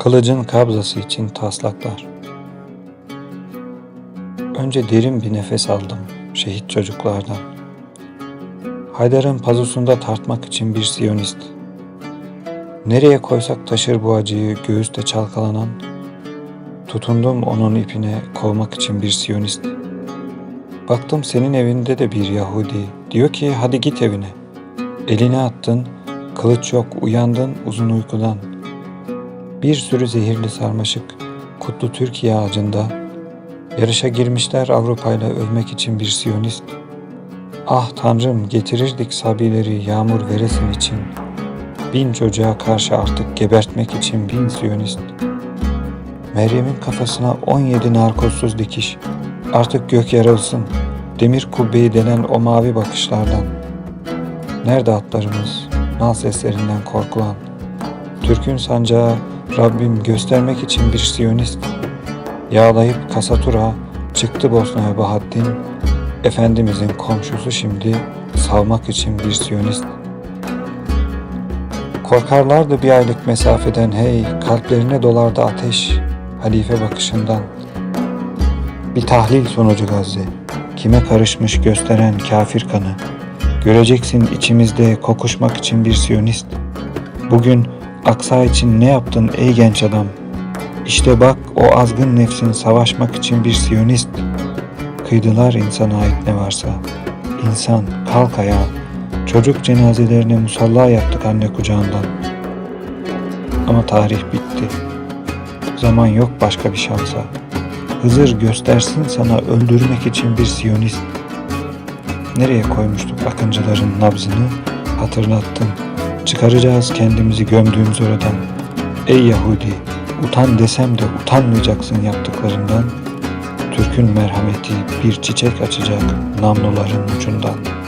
Kılıcın kabzası için taslaklar. Önce derin bir nefes aldım şehit çocuklardan. Haydar'ın pazusunda tartmak için bir siyonist. Nereye koysak taşır bu acıyı göğüste çalkalanan. Tutundum onun ipine kovmak için bir siyonist. Baktım senin evinde de bir Yahudi. Diyor ki hadi git evine. Eline attın, kılıç yok uyandın uzun uykudan. Bir sürü zehirli sarmaşık kutlu Türkiye ağacında yarışa girmişler Avrupa'yla övmek için bir siyonist. Ah tanrım getirirdik sabileri yağmur veresin için. Bin çocuğa karşı artık gebertmek için bin siyonist. Meryem'in kafasına 17 narkozsuz dikiş. Artık gök yarılsın. Demir kubbeyi denen o mavi bakışlardan. Nerede atlarımız? Nal seslerinden korkulan. Türk'ün sancağı Rabbim göstermek için bir siyonist. Yağlayıp kasatura çıktı Bosna'ya Bahattin. Efendimizin komşusu şimdi savmak için bir siyonist. Korkarlardı bir aylık mesafeden hey kalplerine dolardı ateş halife bakışından. Bir tahlil sonucu Gazze. Kime karışmış gösteren kafir kanı. Göreceksin içimizde kokuşmak için bir siyonist. Bugün Aksa için ne yaptın ey genç adam? İşte bak o azgın nefsin savaşmak için bir siyonist. Kıydılar insana ait ne varsa. İnsan kalk ayağa. Çocuk cenazelerine musalla yaptık anne kucağından. Ama tarih bitti. Zaman yok başka bir şansa. Hızır göstersin sana öldürmek için bir siyonist. Nereye koymuştuk akıncıların nabzını hatırlattın. Çıkaracağız kendimizi gömdüğümüz oradan. Ey Yahudi, utan desem de utanmayacaksın yaptıklarından. Türk'ün merhameti bir çiçek açacak namluların ucundan.''